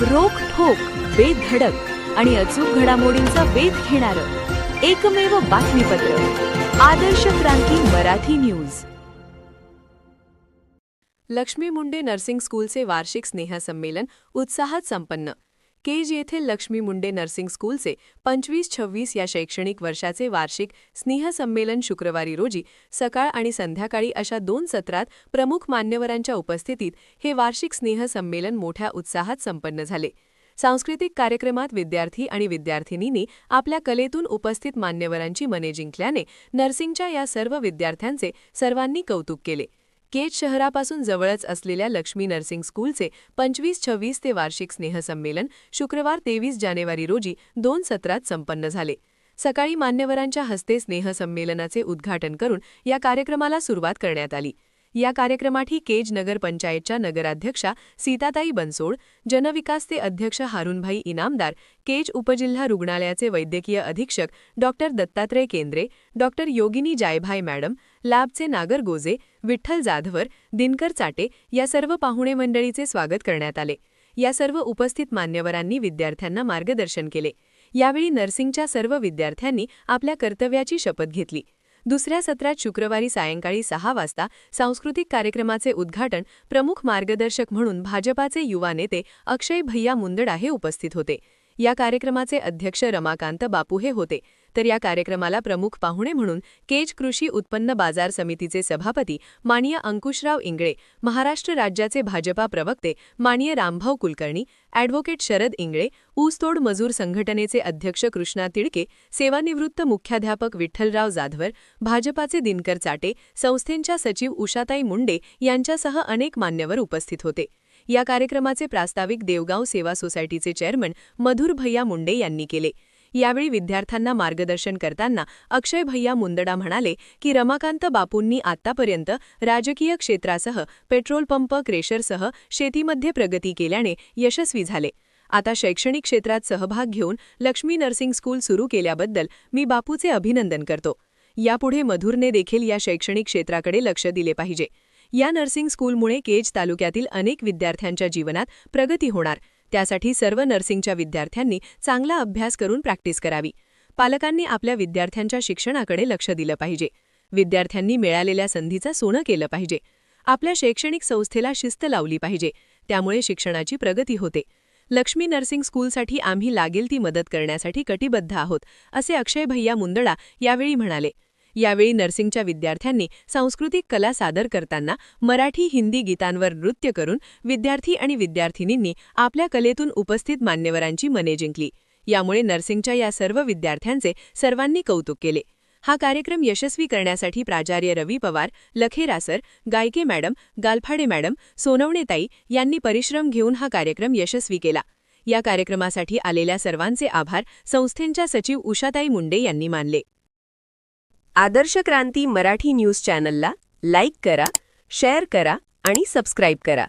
रोख ठोक बेधडक आणि अचूक घडामोडींचा वेध घेणारं एकमेव बातमीपत्र. आदर्श क्रांती मराठी न्यूज. लक्ष्मी मुंडे नर्सिंग स्कूलचे वार्षिक स्नेहसंमेलन उत्साहात संपन्न. केज येथील लक्ष्मी मुंडे नर्सिंग स्कूलचे पंचवीस छव्वीस या शैक्षणिक वर्षाचे वार्षिक स्नेहसंमेलन शुक्रवारी रोजी सकाळ आणि संध्याकाळी अशा दोन सत्रात प्रमुख मान्यवरांच्या उपस्थितीत हे वार्षिक स्नेहसंमेलन मोठ्या उत्साहात संपन्न झाले. सांस्कृतिक कार्यक्रमात विद्यार्थी आणि विद्यार्थिनींनी आपल्या कलेतून उपस्थित मान्यवरांची मने जिंकल्याने नर्सिंगच्या या सर्व विद्यार्थ्यांचे सर्वांनी कौतुक केले. केज शहरापासून जवळच असलेल्या लक्ष्मी नर्सिंग स्कूलचे पंचवीस छव्वीस ते वार्षिक स्नेहसंमेलन शुक्रवार तेवीस जानेवारी रोजी दोन सत्रात संपन्न झाले. सकाळी मान्यवरांच्या हस्ते स्नेहसंमेलनाचे उद्घाटन करून या कार्यक्रमाला सुरुवात करण्यात आली. या कार्यक्रमाठी केज नगर पंचायतच्या नगराध्यक्षा सीताताई बनसोड जनविकासचे अध्यक्ष हारुनभाई इनामदार केज उपजिल्हा रुग्णालयाचे वैद्यकीय अधीक्षक doctor Dattatray Kendre doctor Yogini Jaybhai madam लॅबचे Nagar Goje Vitthal Jadhavar Dinkar Chate या सर्व पाहुणे मंडळीचे स्वागत करण्यात आले. या सर्व उपस्थित मान्यवरांनी विद्यार्थ्यांना मार्गदर्शन केले. यावेळी नर्सिंगच्या सर्व विद्यार्थ्यांनी आपल्या कर्तव्याची शपथ घेतली. दुसऱ्या सत्रात शुक्रवारी सायंकाळी सहा वाजता सांस्कृतिक कार्यक्रमाचे उद्घाटन प्रमुख मार्गदर्शक म्हणून भाजपाचे युवा नेते अक्षय भैया मुंदडा हे उपस्थित होते. या कार्यक्रमाचे अध्यक्ष रमाकांत बापू हे होते. तर या कार्यक्रमाला प्रमुख पाहुणे म्हणून केज कृषी उत्पन्न बाजार समितीचे सभापती माननीय अंकुशराव इंगळे महाराष्ट्र राज्याचे भाजपा प्रवक्ते माननीय रामभाऊ कुलकर्णी ॲडव्होकेट शरद इंगळे ऊसतोड मजूर संघटनेचे अध्यक्ष कृष्णा तिडके सेवानिवृत्त मुख्याध्यापक विठ्ठलराव जाधवर भाजपाचे दिनकर चाटे संस्थेंच्या सचिव उषाताई मुंडे यांच्यासह अनेक मान्यवर उपस्थित होते. या कार्यक्रमाचे प्रास्ताविक देवगाव सेवा सोसायटीचे चेअरमन मधुर भैया मुंडे यांनी केले. यावेळी विद्यार्थ्यांना मार्गदर्शन करताना अक्षय भैया मुंदडा म्हणाले की रमाकांत बापूंनी आतापर्यंत राजकीय क्षेत्रासह पेट्रोल पंप क्रेशरसह शेतीमध्ये प्रगती केल्याने यशस्वी झाले. आता शैक्षणिक क्षेत्रात सहभाग घेऊन लक्ष्मी नर्सिंग स्कूल सुरू केल्याबद्दल मी बापूचे अभिनंदन करतो. यापुढे मधुरने देखील या शैक्षणिक क्षेत्राकडे लक्ष दिले पाहिजे. या नर्सिंग स्कूलमुळे केज तालुक्यातील अनेक विद्यार्थ्यांच्या जीवनात प्रगती होणार. त्यासाठी सर्व नर्सिंगच्या विद्यार्थ्यांनी चांगला अभ्यास करून प्रॅक्टिस करावी. पालकांनी आपल्या विद्यार्थ्यांच्या शिक्षणाकडे लक्ष दिलं पाहिजे. विद्यार्थ्यांनी मिळालेल्या संधीचं सोनं केलं पाहिजे. आपल्या शैक्षणिक संस्थेला शिस्त लावली पाहिजे. त्यामुळे शिक्षणाची प्रगती होते. लक्ष्मी नर्सिंग स्कूलसाठी आम्ही लागेल ती मदत करण्यासाठी कटिबद्ध आहोत असे अक्षय भैया मुंदडा यावेळी म्हणाले. यावेळी नर्सिंगच्या विद्यार्थ्यांनी सांस्कृतिक कला सादर करताना मराठी हिंदी गीतांवर नृत्य करून विद्यार्थी आणि विद्यार्थिनींनी आपल्या कलेतून उपस्थित मान्यवरांची मने जिंकली. यामुळे नर्सिंगच्या या सर्व विद्यार्थ्यांचे सर्वांनी कौतुक केले. हा कार्यक्रम यशस्वी करण्यासाठी प्राचार्य Ravi Pawar Lakhera sir Gayke madam Galphade madam सोनवणेताई यांनी परिश्रम घेऊन हा कार्यक्रम यशस्वी केला. या कार्यक्रमासाठी आलेल्या सर्वांचे आभार संस्थेंच्या सचिव उषाताई मुंडे यांनी मानले. आदर्श क्रांती मराठी न्यूज चॅनलला लाईक करा शेअर करा आणि सबस्क्राईब करा.